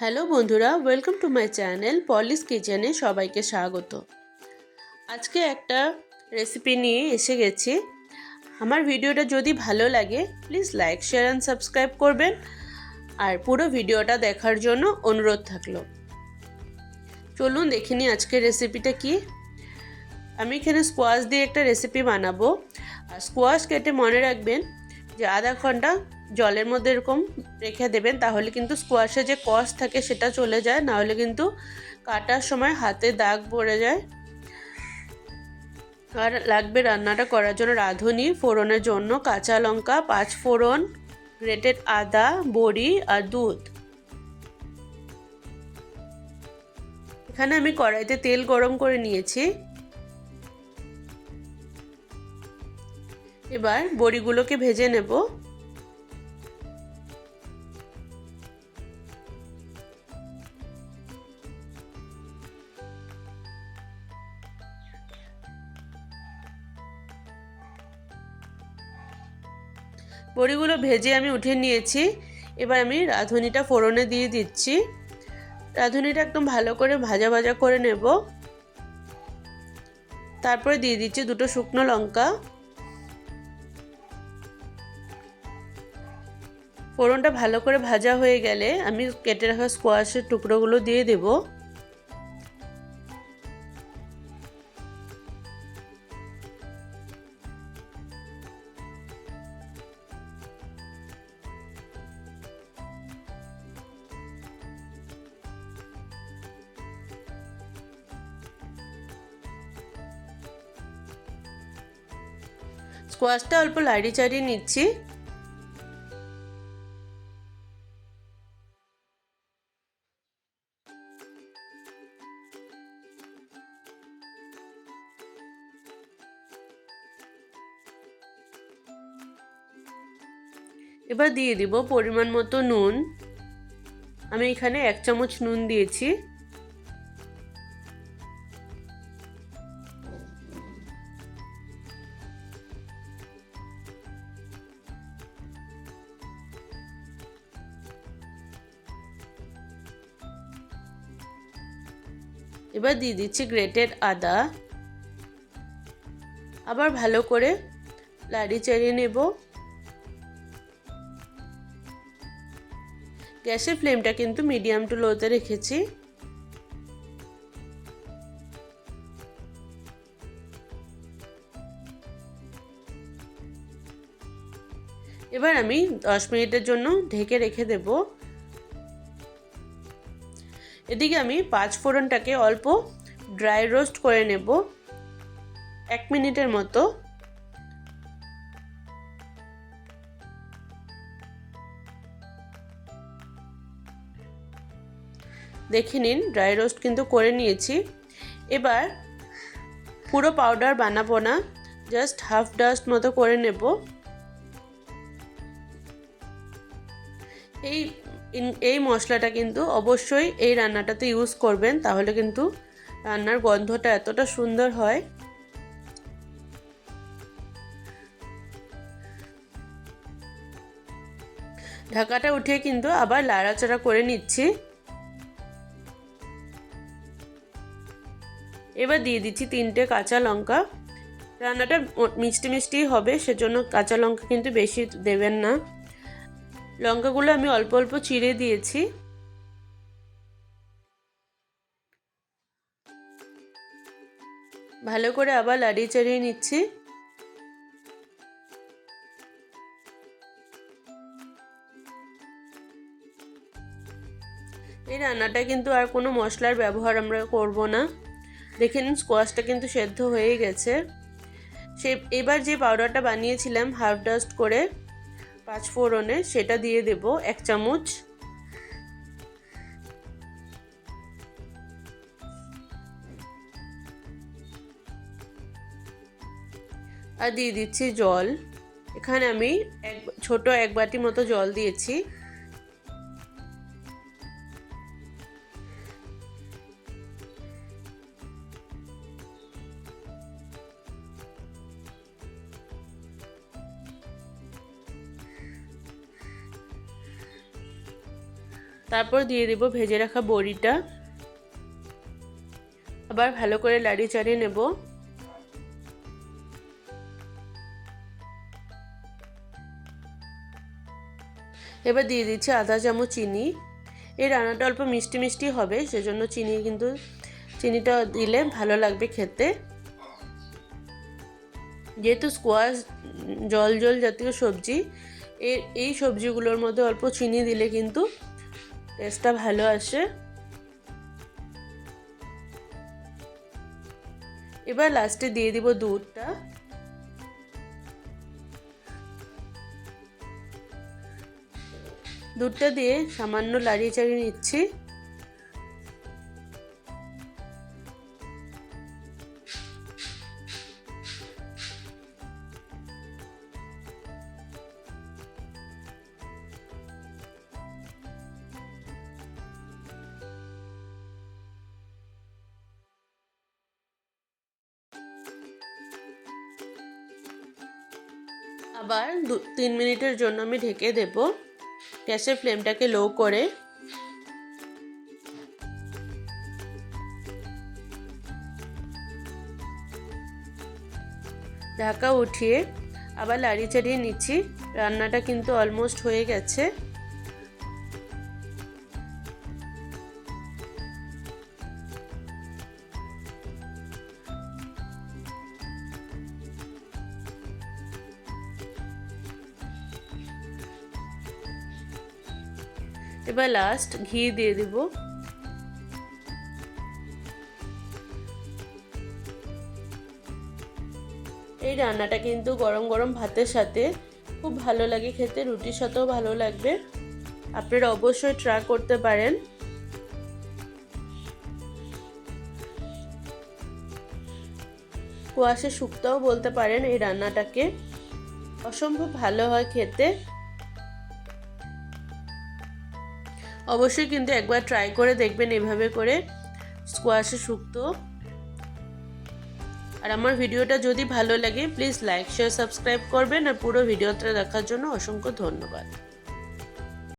Hello বন্ধুরা welcome to my channel পলিস কিচেনে সবাইকে স্বাগত। আজকে একটা রেসিপি নিয়ে এসে গেছি। আমার ভিডিওটা যদি ভালো লাগে please like share and subscribe করবেন। আর পুরো ভিডিওটা দেখার জন্য অনুরোধ থাকল। চলুন দেখে নিই আজকের রেসিপিটা কি। আমি এখানে স্কোয়াশ দিয়ে একটা রেসিপি বানাবো। আর স্কোয়াশ কেটে মনে রাখবেন যে আধা ঘণ্টা জলের মধ্যে এরকম রেখে দেবেন, তাহলে কিন্তু স্কোয়াশে যে কষ থাকে সেটা চলে যায়, নাহলে কিন্তু কাটার সময় হাতে দাগ পড়ে যায়। আর লাগবে রান্নাটা করার জন্য রাঁধুনি, ফোড়নের জন্য কাঁচা লঙ্কা, পাঁচ ফোড়ন গ্রেটেড আদা, বড়ি আর দুধ। এখানে আমি কড়াইতে তেল গরম করে নিয়েছি। এবার বড়িগুলোকে ভেজে নেব। বড়িগুলো ভেজে আমি উঠে নিয়েছি। এবার আমি রাঁধুনিটা ফোড়নে দিয়ে দিচ্ছি। রাঁধুনিটা একদম ভালো করে ভাজা ভাজা করে নেব। তারপরে দিয়ে দিচ্ছি দুটো শুকনো লঙ্কা। ফোড়নটা ভালো করে ভাজা হয়ে গেলে আমি কেটে রাখা স্কোয়াশের টুকরোগুলো দিয়ে দেব। স্কোয়াশটা অল্প লাড়ি চাড়িয়ে নিচ্ছি। এবার দিয়ে দিব পরিমাণ মতো নুন। আমি এখানে এক চামচ নুন দিয়েছি। এবার দিয়ে দিচ্ছি গ্রেটেড আদা। আবার ভালো করে লাড়ি চাড়িয়ে নেব। গ্যাসের ফ্লেমটা কিন্তু মিডিয়াম টু লোতে রেখেছি। এবার আমি দশ মিনিটের জন্য ঢেকে রেখে দেব। এদিকে আমি পাঁচ ফোড়নটাকে অল্প ড্রাই রোস্ট করে নেব। এক মিনিটের মতো। দেখে নিন ড্রাই রোস্ট কিন্তু করে নিয়েছি। এবার পুরো পাউডার বানাবো না জাস্ট হাফ ডাস্ট মতো করে নেব। এই এই মশলাটা কিন্তু অবশ্যই এই রান্নাটাতে ইউজ করবেন, তাহলে কিন্তু রান্নার গন্ধটা এতটা সুন্দর হয়। ঢাকাটা উঠিয়ে কিন্তু আবার লাড়াচাড়া করে নিচ্ছি। এবার দিয়ে দিচ্ছি তিনটে কাঁচা লঙ্কা। রান্নাটা মিষ্টি মিষ্টি হবে, সেজন্য কাঁচা লঙ্কা কিন্তু বেশি দেবেন না। লঙ্কাগুলো আমি অল্প অল্প চিড়ে দিয়েছি। ভালো করে আবার লাড়িয়ে চাড়িয়ে নিচ্ছি। এই রান্নাটা কিন্তু আর কোনো মশলার ব্যবহার আমরা করব না। দেখে নিন স্কোয়াশটা কিন্তু সেদ্ধ হয়ে গেছে। সে এবার যে পাউডারটা বানিয়েছিলাম হাফ ডাস্ট করে পাঁচ ফোড়নে, সেটা দিয়ে দেব এক চামচ। আর দিয়ে দিচ্ছি জল। এখানে আমি এক ছোট এক বাটি মতো জল দিয়েছি। তারপর দিয়ে দেব ভেজে রাখা বড়িটা। আবার ভালো করে লাড়ি চাড়িয়ে নেব। এবার দিয়ে দিচ্ছি আধা চামচ চিনি। এই রান্নাটা অল্প মিষ্টি মিষ্টি হবে, সেজন্য চিনি কিন্তু, চিনিটা দিলে ভালো লাগবে খেতে। যেহেতু স্কোয়াশ জল জল জাতীয় সবজি এর এই সবজিগুলোর মধ্যে অল্প চিনি দিলে কিন্তু টেস্টটা ভালো আসে এবার লাস্টে দিয়ে দিব দুধটা। দুধটা দিয়ে সামান্য লাড়িয়ে চাড়িয়ে নিচ্ছি। আবার দু, তিন মিনিটের জন্য আমি ঢেকে দেব। গ্যাসের ফ্লেমটাকে লো করে। ঢাকা উঠিয়ে আবার লাড়ি চাড়িয়ে নিচ্ছি। রান্নাটা কিন্তু অলমোস্ট হয়ে গেছে। এবার লাস্ট ঘি দিয়ে দিব। এই রান্নাটা কিন্তু গরম গরম ভাতের সাথে খুব ভালো লাগে খেতে, রুটির সাথেও ভালো লাগবে। আপনারা অবশ্যই ট্রাই করতে পারেন। কুয়াশে শুক্তাও বলতে পারেন এই রান্নাটাকে। অসম্ভব ভালো হয় খেতে। অবশ্যই কিন্তু একবার ট্রাই করে দেখবেন এভাবে করে স্কোয়াশে শুক্তো। আর আমার ভিডিওটা যদি ভালো লাগে প্লিজ লাইক শেয়ার সাবস্ক্রাইব করবেন। আর পুরো ভিডিওটা দেখার জন্য অসংখ্য ধন্যবাদ।